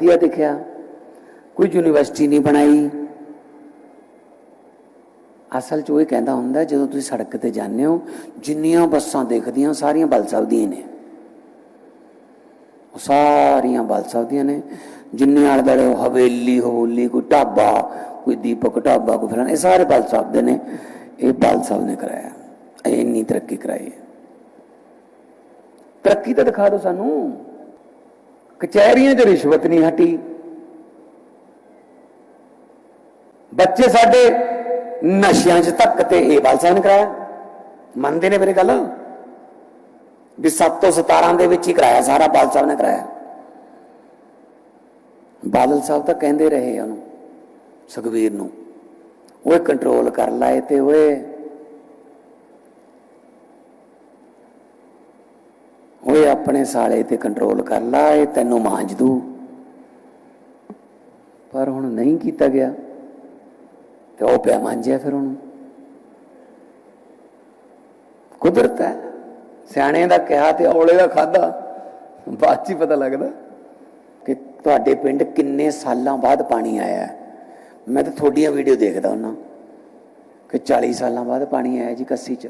ਵਧੀਆ ਦਿਖਿਆ। ਕੋਈ ਯੂਨੀਵਰਸਿਟੀ ਨਹੀਂ ਬਣਾਈ। ਅਸਲ 'ਚ ਉਹ ਇਹ ਕਹਿੰਦਾ ਹੁੰਦਾ, ਜਦੋਂ ਤੁਸੀਂ ਸੜਕ ਤੇ ਜਾਂਦੇ ਹੋ, ਜਿੰਨੀਆਂ ਬੱਸਾਂ ਦੇਖਦੀਆਂ, ਸਾਰੀਆਂ ਬਲ ਦੀਆਂ ਨੇ। ਉਹ ਸਾਰੀਆਂ ਬਲ ਦੀਆਂ ਨੇ। ਜਿੰਨੇ ਆਲੇ ਦੁਆਲੇ ਹਵੇਲੀ ਹਵੇਲੀ ਕੋਈ ਢਾਬਾ, ਕੋਈ ਦੀਪਕ ਢਾਬਾ, ਕੋਈ ਫਲਾਣਾ, ਇਹ ਸਾਰੇ ਬਲ ਦੇ ਨੇ। ਇਹ ਬਲ ਸਾਹਿਬ ਨੇ ਕਰਾਇਆ। ਇਹ ਇੰਨੀ ਤਰੱਕੀ ਕਰਾਈ ਤਰੱਕੀ ਤਾਂ ਦਿਖਾ ਦਿਓ ਸਾਨੂੰ। ਕਚਹਿਰੀਆਂ 'ਚ ਰਿਸ਼ਵਤ ਨਹੀਂ ਹਟੀ। ਬੱਚੇ ਸਾਡੇ ਨਸ਼ਿਆਂ 'ਚ ਤੱਕ ਤੇ ਇਹ ਬਾਲ ਸਾਹਿਬ ਨੇ ਕਰਾਇਆ। ਮੰਨਦੇ ਨੇ ਮੇਰੇ ਗੱਲ? ਵੀ 7 ਤੋਂ 17 ਦੇ ਵਿੱਚ ਹੀ ਕਰਾਇਆ, ਸਾਰਾ ਬਾਲ ਸਾਹਿਬ ਨੇ ਕਰਾਇਆ। ਬਾਦਲ ਸਾਹਿਬ ਤਾਂ ਕਹਿੰਦੇ ਰਹੇ ਉਹਨੂੰ ਸੁਖਵੀਰ ਨੂੰ, ਓਏ ਕੰਟਰੋਲ ਕਰ ਲਾਏ ਤੇ ਓਏ ਓਏ ਆਪਣੇ ਸਾਲੇ ਤੇ ਕੰਟਰੋਲ ਕਰ ਲਾ, ਇਹ ਤੈਨੂੰ ਮਾਂਜ ਦੂ। ਪਰ ਹੁਣ ਨਹੀਂ ਕੀਤਾ ਗਿਆ। ਤੇ ਉਹ ਪਿਆ ਮਾਂਜਿਆ ਫਿਰ ਉਹਨੂੰ। ਕੁਦਰਤ ਹੈ। ਸਿਆਣੇ ਦਾ ਕਿਹਾ ਤੇ ਔਲੇ ਦਾ ਖਾਦਾ ਬਾਅਦ ਚ ਹੀ ਪਤਾ ਲੱਗਦਾ ਕਿ ਤੁਹਾਡੇ ਪਿੰਡ ਕਿੰਨੇ ਸਾਲਾਂ ਬਾਅਦ ਪਾਣੀ ਆਇਆ ਮੈਂ ਤਾਂ ਤੁਹਾਡੀਆਂ ਵੀਡੀਓ ਦੇਖਦਾ ਹੁੰਨਾ ਕਿ 40 ਸਾਲਾਂ ਬਾਅਦ ਪਾਣੀ ਆਇਆ ਜੀ ਕੱਸੀ ਚ।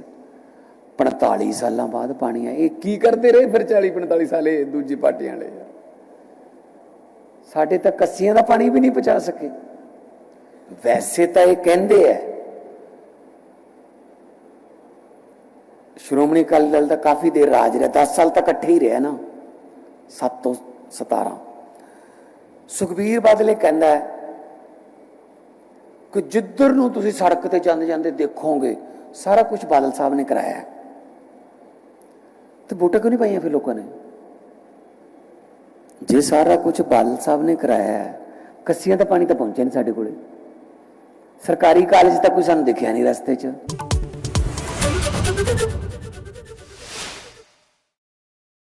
45 ਸਾਲਾਂ ਬਾਅਦ ਪਾਣੀ ਆ ਇਹ ਕੀ ਕਰਦੇ ਰਹੇ ਫਿਰ 40 45 ਸਾਲੇ ਦੂਜੀ ਪਾਰਟੀਆਂ ਵਾਲੇ ਸਾਡੇ ਤਾਂ ਕੱਸੀਆਂ ਦਾ ਪਾਣੀ ਵੀ ਨਹੀਂ ਪਹੁੰਚਾ ਸਕੇ। ਵੈਸੇ ਤਾਂ ਇਹ ਕਹਿੰਦੇ ਐ ਸ਼੍ਰੋਮਣੀ ਅਕਾਲੀ ਦਲ ਦਾ ਕਾਫੀ ਦੇਰ ਰਾਜ ਰਿਹਾ 10 ਸਾਲ ਤੱਕ ਇਕੱਠੇ ਹੀ ਰਿਹਾ ਨਾ 7 ਤੋਂ 17 ਸੁਖਬੀਰ ਬਾਦਲੇ ਕਹਿੰਦਾ ਹੈ ਕਿ ਜਿੱਧਰ ਨੂੰ ਤੁਸੀਂ ਸੜਕ ਤੇ ਜਾਂਦੇ ਜਾਂਦੇ ਦੇਖੋਗੇ, ਸਾਰਾ ਕੁਝ ਬਾਦਲ ਸਾਹਿਬ ਨੇ ਕਰਾਇਆ ਹੈ। ਤੇ ਵੋਟਾਂ ਕਿਉਂ ਨਹੀਂ ਪਾਈਆਂ ਫਿਰ ਲੋਕਾਂ ਨੇ? ਜੇ ਸਾਰਾ ਕੁਝ ਬਾਦਲ ਸਾਹਿਬ ਨੇ ਕਰਾਇਆ ਹੈ, ਕੱਸੀਆਂ ਦਾ ਪਾਣੀ ਤਾਂ ਪਹੁੰਚਿਆ ਨਹੀਂ ਸਾਡੇ ਕੋਲੇ। ਸਰਕਾਰੀ ਕਾਲਜ ਤਾਂ ਕੋਈ ਸਾਨੂੰ ਦਿਖਿਆ ਨਹੀਂ ਰਸਤੇ 'ਚ।